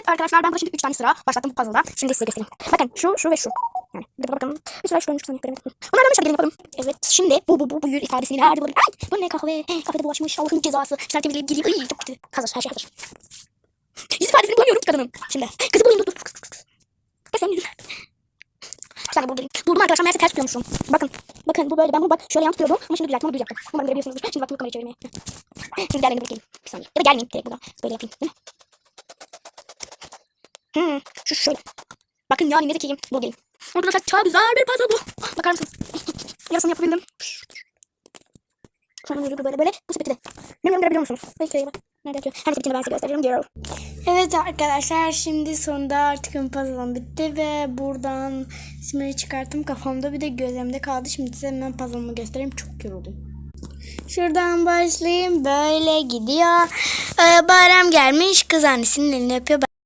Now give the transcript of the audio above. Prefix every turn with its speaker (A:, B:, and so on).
A: Evet arkadaşlar ben burada şimdi 3 tane sıra başlattım bu puzzle'da. Şimdi size göstereyim. Bakın şu, şu ve şu. Yani bir de bakalım. Bir sıra şu, saniye göremedim. Bunlardan şöyle yapalım. Evet şimdi bu bu bu buyur ifadesini nerede bulabilirim? Ay bu ne kahve? Kafede bulaşmış. Allah'ın cezası. Sen temizleyip geleyim. Ay çok kötü. Hazır her şey hazır. Yüz ifadesini bulamıyorum ki kadının. Şimdi. Kızı bulayım dur dur. Kız senin yüzün. Bir saniye buldum. Buldum arkadaşlar meğerse ters tutuyormuşum. Bakın. Bakın bu böyle ben bunu bak şöyle yan tutuyordum ama şimdi düzelttim ama düz yaptım. Umarım görebiliyorsunuzdur. Şimdi baktım kamerayı çevirmeye. Şimdi gelmedi bakayım. Bir saniye. Ya da gelmeyeyim direkt buradan. Böyle yapayım değil mi? Hmm, şu şöyle. Bakın yani ne zekiyim. Bu gelin. Arkadaşlar çok güzel bir puzzle bu. Bakar mısınız? Yarısını yapabildim. Şöyle böyle böyle böyle. Bu sepeti de. Bilmiyorum görebiliyor musunuz? Belki bak. Nerede atıyor? Her sepetini ben size göstereceğim. Girl.
B: Evet arkadaşlar şimdi sonunda artık puzzle'ım bitti ve buradan simleri çıkarttım kafamda bir de gözlemde kaldı. Şimdi size hemen puzzle'ımı göstereyim çok yoruldum. Şuradan başlayayım böyle gidiyor. Ee, bayram gelmiş kız annesinin elini öpüyor.